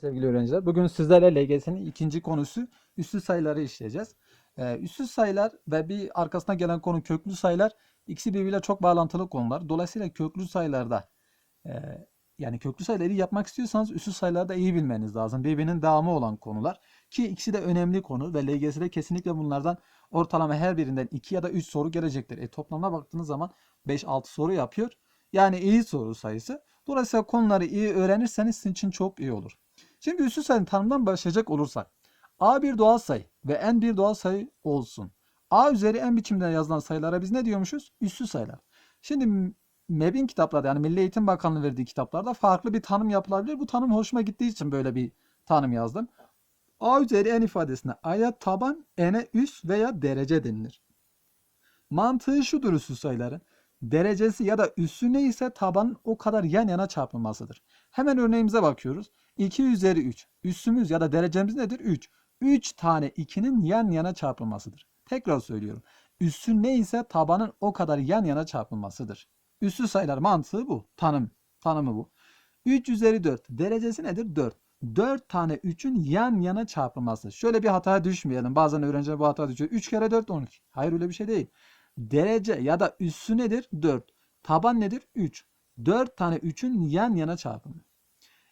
Sevgili öğrenciler, bugün sizlerle LGS'nin ikinci konusu üssü sayıları işleyeceğiz. Ee, üssü sayılar ve bir arkasına gelen konu köklü sayılar ikisi birbiriyle çok bağlantılı konular. Dolayısıyla köklü sayılarda e, yani köklü sayıları yapmak istiyorsanız üssü sayıları da iyi bilmeniz lazım. Birbirinin devamı olan konular ki ikisi de önemli konu ve LGS'de kesinlikle bunlardan ortalama her birinden 2 ya da 3 soru gelecektir. E, toplamına baktığınız zaman 5-6 soru yapıyor. Yani iyi soru sayısı. Dolayısıyla konuları iyi öğrenirseniz sizin için çok iyi olur. Şimdi üssü sayının tanımından başlayacak olursak. A bir doğal sayı ve n bir doğal sayı olsun. A üzeri n biçimde yazılan sayılara biz ne diyormuşuz? Üssü sayılar. Şimdi MEB'in kitaplarda yani Milli Eğitim Bakanlığı verdiği kitaplarda farklı bir tanım yapılabilir. Bu tanım hoşuma gittiği için böyle bir tanım yazdım. A üzeri n ifadesine a'ya taban, n'e üs veya derece denilir. Mantığı şudur üssü sayıların. Derecesi ya da üssü neyse tabanın o kadar yan yana çarpılmasıdır. Hemen örneğimize bakıyoruz. 2 üzeri 3. Üssümüz ya da derecemiz nedir? 3. 3 tane 2'nin yan yana çarpılmasıdır. Tekrar söylüyorum. Üssü neyse tabanın o kadar yan yana çarpılmasıdır. Üssü sayılar mantığı bu. Tanım. Tanımı bu. 3 üzeri 4. Derecesi nedir? 4. 4 tane 3'ün yan yana çarpılması. Şöyle bir hataya düşmeyelim. Bazen öğrenciler bu hataya düşüyor. 3 kere 4 12. Hayır öyle bir şey değil. Derece ya da üssü nedir? 4. Taban nedir? 3. 4 tane 3'ün yan yana çarpımı.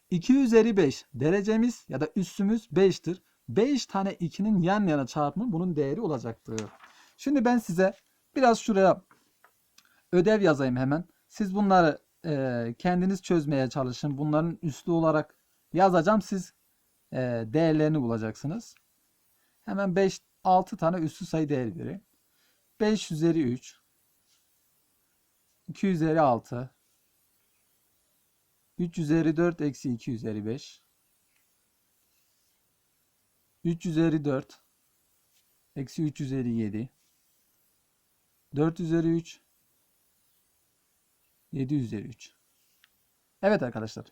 2 üzeri 5 derecemiz ya da üssümüz 5'tir. 5 tane 2'nin yan yana çarpımı bunun değeri olacaktır. Şimdi ben size biraz şuraya ödev yazayım hemen. Siz bunları e, kendiniz çözmeye çalışın. Bunların üslü olarak yazacağım. Siz e, değerlerini bulacaksınız. Hemen 5 6 tane üslü sayı değeri vereyim. 5 üzeri 3 2 üzeri 6 3 üzeri 4 eksi 2 üzeri 5 3 üzeri 4 eksi 3 üzeri 7 4 üzeri 3 7 üzeri 3 Evet arkadaşlar.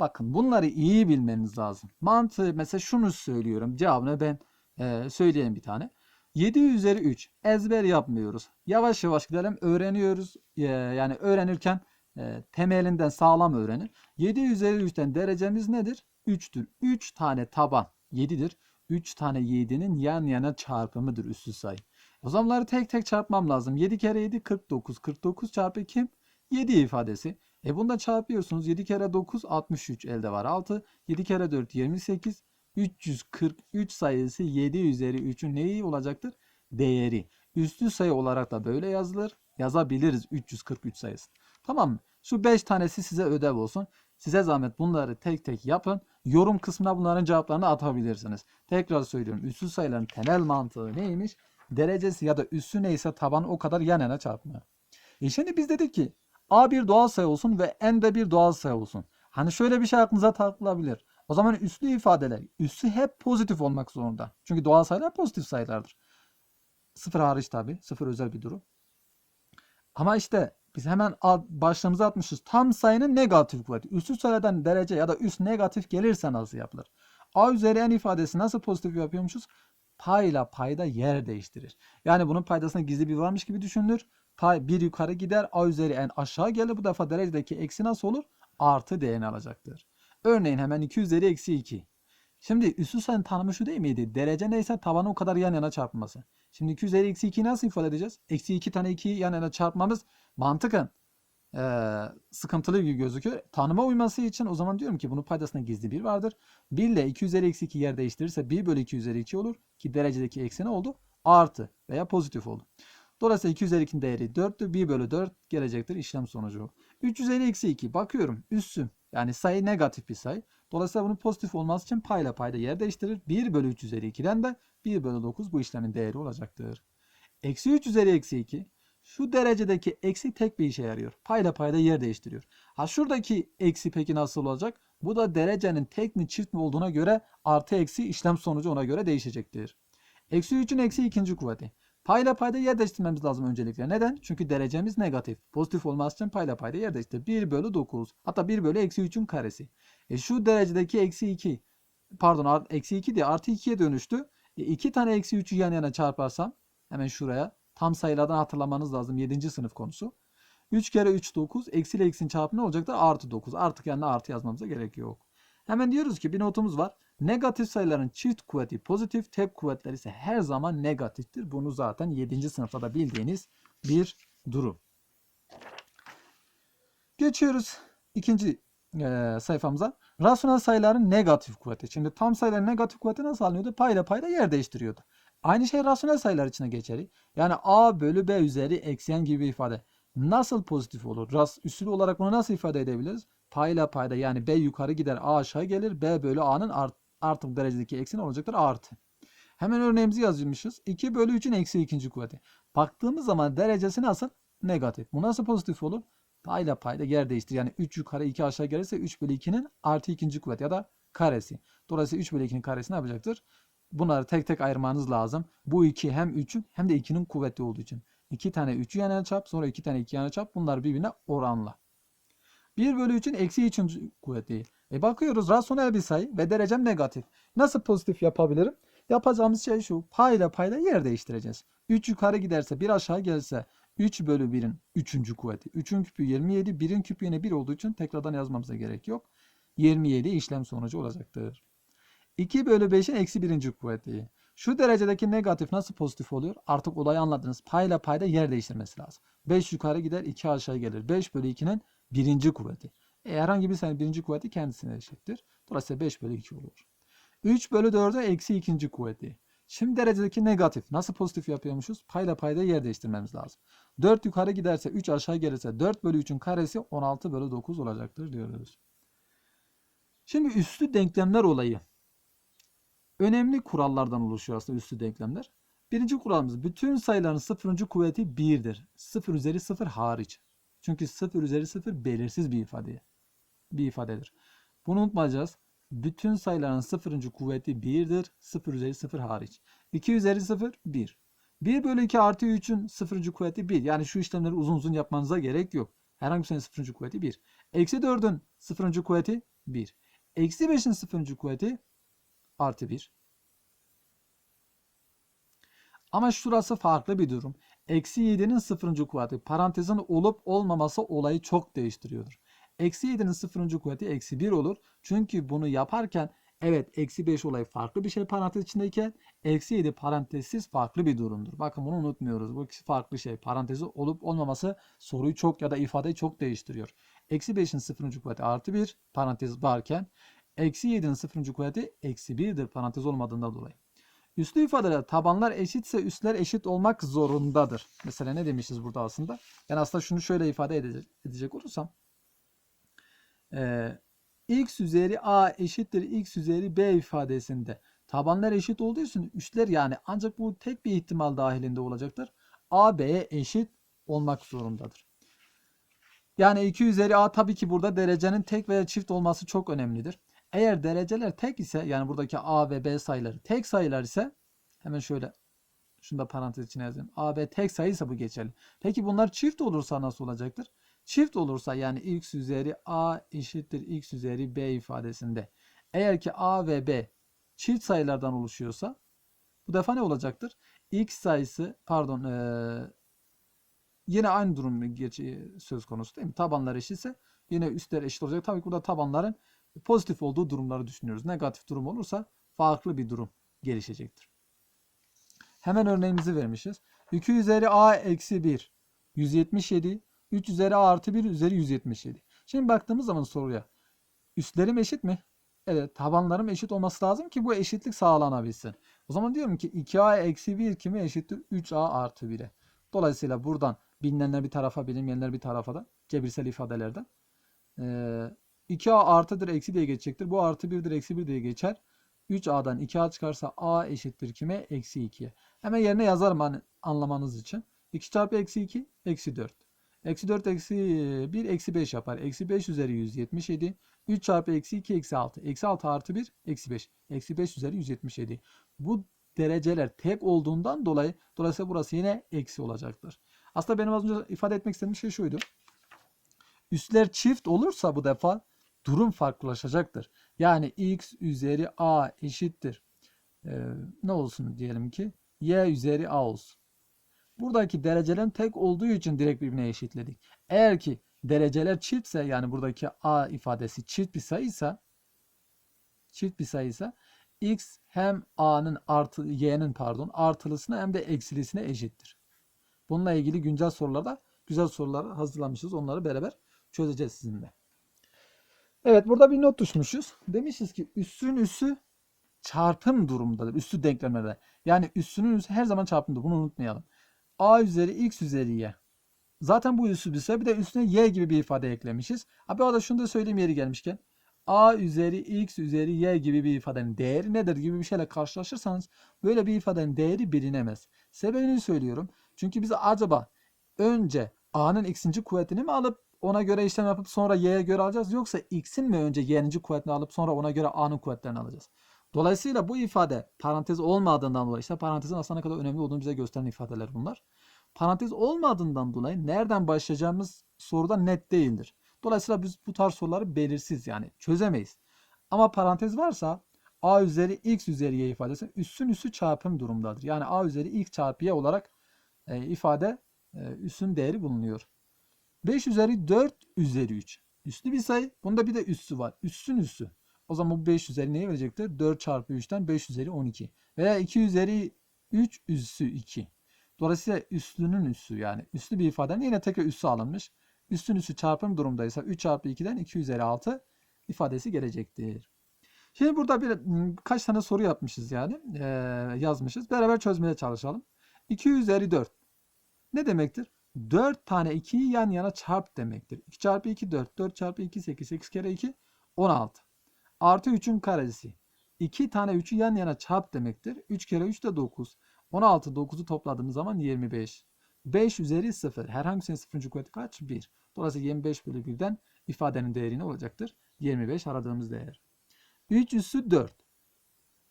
Bakın bunları iyi bilmeniz lazım. Mantığı mesela şunu söylüyorum. Cevabını ben e, söyleyeyim bir tane. 7 üzeri 3 ezber yapmıyoruz. Yavaş yavaş gidelim öğreniyoruz. E, yani öğrenirken e, temelinden sağlam öğrenin. 7 üzeri 3'ten derecemiz nedir? 3'tür. 3 tane taban 7'dir. 3 tane 7'nin yan yana çarpımıdır üssü sayı. O zamanları tek tek çarpmam lazım. 7 kere 7 49. 49 çarpı kim? 7 ifadesi. E bunda çarpıyorsunuz. 7 kere 9 63 elde var 6. 7 kere 4 28. 343 sayısı 7 üzeri 3'ün neyi olacaktır? Değeri. Üstü sayı olarak da böyle yazılır. Yazabiliriz 343 sayısı. Tamam mı? Şu 5 tanesi size ödev olsun. Size zahmet bunları tek tek yapın. Yorum kısmına bunların cevaplarını atabilirsiniz. Tekrar söylüyorum. Üssü sayıların temel mantığı neymiş? Derecesi ya da üssü neyse taban o kadar yan yana çarpma. E şimdi biz dedik ki A bir doğal sayı olsun ve N de bir doğal sayı olsun. Hani şöyle bir şey aklınıza takılabilir. O zaman üslü ifadeler, üssü hep pozitif olmak zorunda. Çünkü doğal sayılar pozitif sayılardır. Sıfır hariç tabi. Sıfır özel bir durum. Ama işte biz hemen başlığımıza atmışız. Tam sayının negatif kuvveti. Üssü sayıdan derece ya da üst negatif gelirse nasıl yapılır? A üzeri n ifadesi nasıl pozitif yapıyormuşuz? Payla payda yer değiştirir. Yani bunun paydasına gizli bir varmış gibi düşünülür. Pay bir yukarı gider. A üzeri n aşağı gelir. Bu defa derecedeki eksi nasıl olur? Artı değerini alacaktır. Örneğin hemen 2 üzeri eksi 2. Şimdi üssü sayının tanımı şu değil miydi? Derece neyse tabanı o kadar yan yana çarpması. Şimdi 2 üzeri eksi 2'yi nasıl ifade edeceğiz? Eksi 2 tane 2'yi yan yana çarpmamız mantıken ee, sıkıntılı gibi gözüküyor. Tanıma uyması için o zaman diyorum ki bunun paydasında gizli 1 vardır. 1 ile 2 üzeri eksi 2 yer değiştirirse 1 bölü 2 üzeri 2 olur. Ki derecedeki eksi oldu? Artı veya pozitif oldu. Dolayısıyla 2 üzeri 2'nin değeri 4'tür. 1 bölü 4 gelecektir işlem sonucu. 3 üzeri eksi 2. Bakıyorum üssü. Yani sayı negatif bir sayı. Dolayısıyla bunun pozitif olması için payla payda yer değiştirir. 1 bölü 3 üzeri 2'den de 1 bölü 9 bu işlemin değeri olacaktır. Eksi 3 üzeri eksi 2. Şu derecedeki eksi tek bir işe yarıyor. Payla payda yer değiştiriyor. Ha şuradaki eksi peki nasıl olacak? Bu da derecenin tek mi çift mi olduğuna göre artı eksi işlem sonucu ona göre değişecektir. Eksi 3'ün eksi ikinci kuvveti. Payla payda yer değiştirmemiz lazım öncelikle. Neden? Çünkü derecemiz negatif. Pozitif olması için payla payda yer değiştir. 1 bölü 9. Hatta 1 bölü eksi 3'ün karesi. E şu derecedeki eksi 2. Pardon eksi 2 diye artı 2'ye dönüştü. E 2 tane eksi 3'ü yan yana çarparsam hemen şuraya tam sayılardan hatırlamanız lazım. 7. sınıf konusu. 3 kere 3 9. Eksi ile eksinin çarpımı ne olacaktır? Artı 9. Artık yanına artı yazmamıza gerek yok. Hemen diyoruz ki bir notumuz var. Negatif sayıların çift kuvveti pozitif, tek kuvvetler ise her zaman negatiftir. Bunu zaten 7. sınıfta da bildiğiniz bir durum. Geçiyoruz ikinci e, sayfamıza. Rasyonel sayıların negatif kuvveti. Şimdi tam sayıların negatif kuvveti nasıl alınıyordu? Payla payda yer değiştiriyordu. Aynı şey rasyonel sayılar için de geçerli. Yani a bölü b üzeri eksiyen gibi ifade. Nasıl pozitif olur? Ras, üsül olarak bunu nasıl ifade edebiliriz? Payla payda yani b yukarı gider a aşağı gelir. b bölü a'nın art, artık derecedeki eksini olacaktır artı. Hemen örneğimizi yazmışız. 2 bölü 3'ün eksi ikinci kuvveti. Baktığımız zaman derecesi nasıl? Negatif. Bu nasıl pozitif olur? Payla payda yer değiştir. Yani 3 yukarı 2 aşağı gelirse 3 bölü 2'nin artı ikinci kuvveti ya da karesi. Dolayısıyla 3 bölü 2'nin karesi ne yapacaktır? Bunları tek tek ayırmanız lazım. Bu 2 hem 3'ün hem de 2'nin kuvvetli olduğu için. 2 tane 3'ü yana çap sonra 2 tane 2 yana çap. Bunlar birbirine oranla. 1 bölü 3'ün eksi 3. kuvveti. E bakıyoruz rasyonel bir sayı ve derecem negatif. Nasıl pozitif yapabilirim? Yapacağımız şey şu. Payla payla yer değiştireceğiz. 3 yukarı giderse 1 aşağı gelirse 3 bölü 1'in 3. kuvveti. 3'ün küpü 27. 1'in küpü yine 1 olduğu için tekrardan yazmamıza gerek yok. 27 işlem sonucu olacaktır. 2 bölü 5'in eksi 1. kuvveti. Şu derecedeki negatif nasıl pozitif oluyor? Artık olayı anladınız. Payla payda yer değiştirmesi lazım. 5 yukarı gider 2 aşağı gelir. 5 bölü 2'nin birinci kuvveti. E, herhangi bir sayının birinci kuvveti kendisine eşittir. Dolayısıyla 5 bölü 2 olur. 3 bölü 4'e eksi ikinci kuvveti. Şimdi derecedeki negatif nasıl pozitif yapıyormuşuz? Payla payda yer değiştirmemiz lazım. 4 yukarı giderse 3 aşağı gelirse 4 bölü 3'ün karesi 16 bölü 9 olacaktır diyoruz. Şimdi üslü denklemler olayı. Önemli kurallardan oluşuyor aslında üslü denklemler. Birinci kuralımız bütün sayıların sıfırıncı kuvveti 1'dir. 0 üzeri 0 hariç. Çünkü 0 üzeri 0 belirsiz bir ifade. Bir ifadedir. Bunu unutmayacağız. Bütün sayıların sıfırıncı kuvveti 1'dir. 0 üzeri 0 hariç. 2 üzeri 0 1. 1 bölü 2 artı 3'ün sıfırıncı kuvveti 1. Yani şu işlemleri uzun uzun yapmanıza gerek yok. Herhangi bir sayının sıfırıncı kuvveti 1. Eksi 4'ün sıfırıncı kuvveti 1. Eksi 5'in sıfırıncı kuvveti artı 1. Ama şurası farklı bir durum. Eksi 7'nin sıfırıncı kuvveti parantezin olup olmaması olayı çok değiştiriyordur. Eksi 7'nin sıfırıncı kuvveti eksi 1 olur. Çünkü bunu yaparken evet eksi 5 olayı farklı bir şey parantez içindeyken eksi 7 parantezsiz farklı bir durumdur. Bakın bunu unutmuyoruz. Bu ikisi farklı şey. Parantezi olup olmaması soruyu çok ya da ifadeyi çok değiştiriyor. Eksi 5'in sıfırıncı kuvveti artı 1 parantez varken eksi 7'nin sıfırıncı kuvveti eksi 1'dir parantez olmadığından dolayı. Üslü ifadeler tabanlar eşitse üstler eşit olmak zorundadır. Mesela ne demişiz burada aslında? Ben aslında şunu şöyle ifade edecek, edecek olursam. Ee, x üzeri a eşittir x üzeri b ifadesinde tabanlar eşit olduğu için üstler yani ancak bu tek bir ihtimal dahilinde olacaktır. a b'ye eşit olmak zorundadır. Yani 2 üzeri a tabii ki burada derecenin tek veya çift olması çok önemlidir. Eğer dereceler tek ise yani buradaki A ve B sayıları tek sayılar ise hemen şöyle şunu da parantez içine yazayım. A, B tek sayıysa bu geçerli. Peki bunlar çift olursa nasıl olacaktır? Çift olursa yani x üzeri A eşittir x üzeri B ifadesinde. Eğer ki A ve B çift sayılardan oluşuyorsa bu defa ne olacaktır? X sayısı pardon ee, yine aynı durum söz konusu değil mi? Tabanlar eşitse yine üstler eşit olacak. Tabii ki burada tabanların pozitif olduğu durumları düşünüyoruz. Negatif durum olursa farklı bir durum gelişecektir. Hemen örneğimizi vermişiz. 2 üzeri a eksi 1 177 3 üzeri a artı 1 üzeri 177. Şimdi baktığımız zaman soruya üstlerim eşit mi? Evet tabanlarım eşit olması lazım ki bu eşitlik sağlanabilsin. O zaman diyorum ki 2a eksi 1 kime eşittir? 3a artı 1'e. Dolayısıyla buradan bilinenler bir tarafa bilinmeyenler bir tarafa da cebirsel ifadelerden. Ee, 2a artıdır eksi diye geçecektir. Bu artı 1'dir eksi 1 diye geçer. 3a'dan 2a çıkarsa a eşittir kime? Eksi 2'ye. Hemen yerine yazarım hani anlamanız için. 2 çarpı eksi 2 eksi 4. Eksi 4 eksi 1 eksi 5 yapar. Eksi 5 üzeri 177. 3 çarpı eksi 2 eksi 6. Eksi 6 artı 1 eksi 5. Eksi 5 üzeri 177. Bu dereceler tek olduğundan dolayı dolayısıyla burası yine eksi olacaktır. Aslında benim az önce ifade etmek istediğim şey şuydu. Üstler çift olursa bu defa durum farklılaşacaktır. Yani x üzeri a eşittir. Ee, ne olsun diyelim ki y üzeri a olsun. Buradaki derecelerin tek olduğu için direkt birbirine eşitledik. Eğer ki dereceler çiftse yani buradaki a ifadesi çift bir sayıysa çift bir sayıysa x hem a'nın artı y'nin pardon artılısına hem de eksilisine eşittir. Bununla ilgili güncel sorularda güzel sorular hazırlamışız. Onları beraber çözeceğiz sizinle. Evet burada bir not düşmüşüz. Demişiz ki üssün üssü çarpım durumundadır. Üssü denklemlerde. Yani üssünün üssü her zaman çarpımdır. Bunu unutmayalım. A üzeri x üzeri y. Zaten bu üssü sayı. Bir de üstüne y gibi bir ifade eklemişiz. Abi arada şunu da söyleyeyim yeri gelmişken. A üzeri x üzeri y gibi bir ifadenin değeri nedir gibi bir şeyle karşılaşırsanız böyle bir ifadenin değeri bilinemez. Sebebini söylüyorum. Çünkü biz acaba önce a'nın x'inci kuvvetini mi alıp ona göre işlem yapıp sonra y'ye göre alacağız yoksa x'in mi önce y'ninci kuvvetini alıp sonra ona göre a'nın kuvvetlerini alacağız. Dolayısıyla bu ifade parantez olmadığından dolayı işte parantezin aslında ne kadar önemli olduğunu bize gösteren ifadeler bunlar. Parantez olmadığından dolayı nereden başlayacağımız soruda net değildir. Dolayısıyla biz bu tarz soruları belirsiz yani çözemeyiz. Ama parantez varsa a üzeri x üzeri y ifadesi üssün üssü çarpım durumdadır. Yani a üzeri x çarpı y olarak e, ifade e, üssün değeri bulunuyor. 5 üzeri 4 üzeri 3. Üslü bir sayı. Bunda bir de üssü var. Üssün üssü. O zaman bu 5 üzeri neye verecektir? 4 çarpı 3'ten 5 üzeri 12. Veya 2 üzeri 3 üssü 2. Dolayısıyla üslünün üssü yani üslü bir ifadenin yine tekrar üssü alınmış. Üstün üssü çarpım durumdaysa 3 çarpı 2'den 2 üzeri 6 ifadesi gelecektir. Şimdi burada bir kaç tane soru yapmışız yani ee, yazmışız. Beraber çözmeye çalışalım. 2 üzeri 4 ne demektir? 4 tane 2'yi yan yana çarp demektir. 2 çarpı 2 4. 4 çarpı 2 8. 8 kere 2 16. Artı 3'ün karesi. 2 tane 3'ü yan yana çarp demektir. 3 kere 3 de 9. 16 9'u topladığımız zaman 25. 5 üzeri 0. Herhangisinin sıfırıncı kuvveti kaç? 1. Dolayısıyla 25 bölü 1'den ifadenin değeri ne olacaktır? 25 aradığımız değer. 3 üssü 4.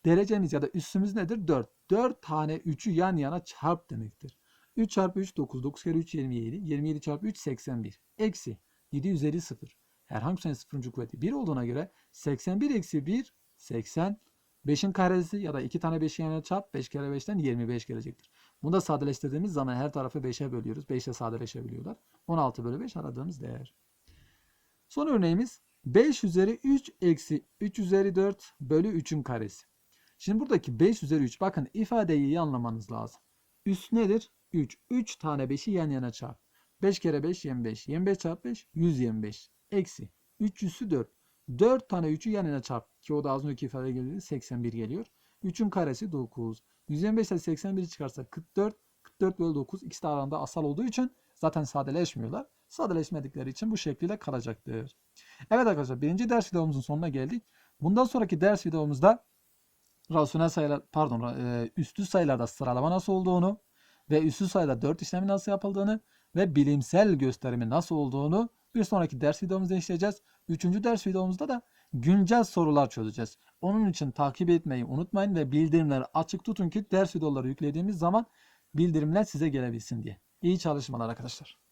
Derecemiz ya da üssümüz nedir? 4. 4 tane 3'ü yan yana çarp demektir. 3 çarpı 3 9. 9 kere 3 27. 27 çarpı 3 81. Eksi 7 üzeri 0. Herhangisinin sıfırıncı kuvveti 1 olduğuna göre 81 eksi 1 80. 5'in karesi ya da 2 tane 5'i yan yana çarp 5 kere 5'ten 25 gelecektir. Bunu da sadeleştirdiğimiz zaman her tarafı 5'e bölüyoruz. 5 ile sadeleşebiliyorlar. 16 bölü 5 aradığımız değer. Son örneğimiz 5 üzeri 3 eksi 3 üzeri 4 bölü 3'ün karesi. Şimdi buradaki 5 üzeri 3 bakın ifadeyi iyi anlamanız lazım. Üst nedir? 3. 3 tane 5'i yan yana çarp. 5 kere 5 25. 25 çarpı 5 125. Eksi 3 üssü 4. 4 tane 3'ü yan yana çarp. Ki o da az önceki ifade geldi. 81 geliyor. 3'ün karesi 9. 125 ile 81'i çıkarsak 44. 44 bölü 9 ikisi de arasında asal olduğu için zaten sadeleşmiyorlar. Sadeleşmedikleri için bu şekliyle kalacaktır. Evet arkadaşlar birinci ders videomuzun sonuna geldik. Bundan sonraki ders videomuzda rasyonel sayılar pardon e, üstü sayılarda sıralama nasıl olduğunu ve üstü sayıda 4 işlemi nasıl yapıldığını ve bilimsel gösterimi nasıl olduğunu bir sonraki ders videomuzda işleyeceğiz. Üçüncü ders videomuzda da güncel sorular çözeceğiz. Onun için takip etmeyi unutmayın ve bildirimleri açık tutun ki ders videoları yüklediğimiz zaman bildirimler size gelebilsin diye. İyi çalışmalar arkadaşlar.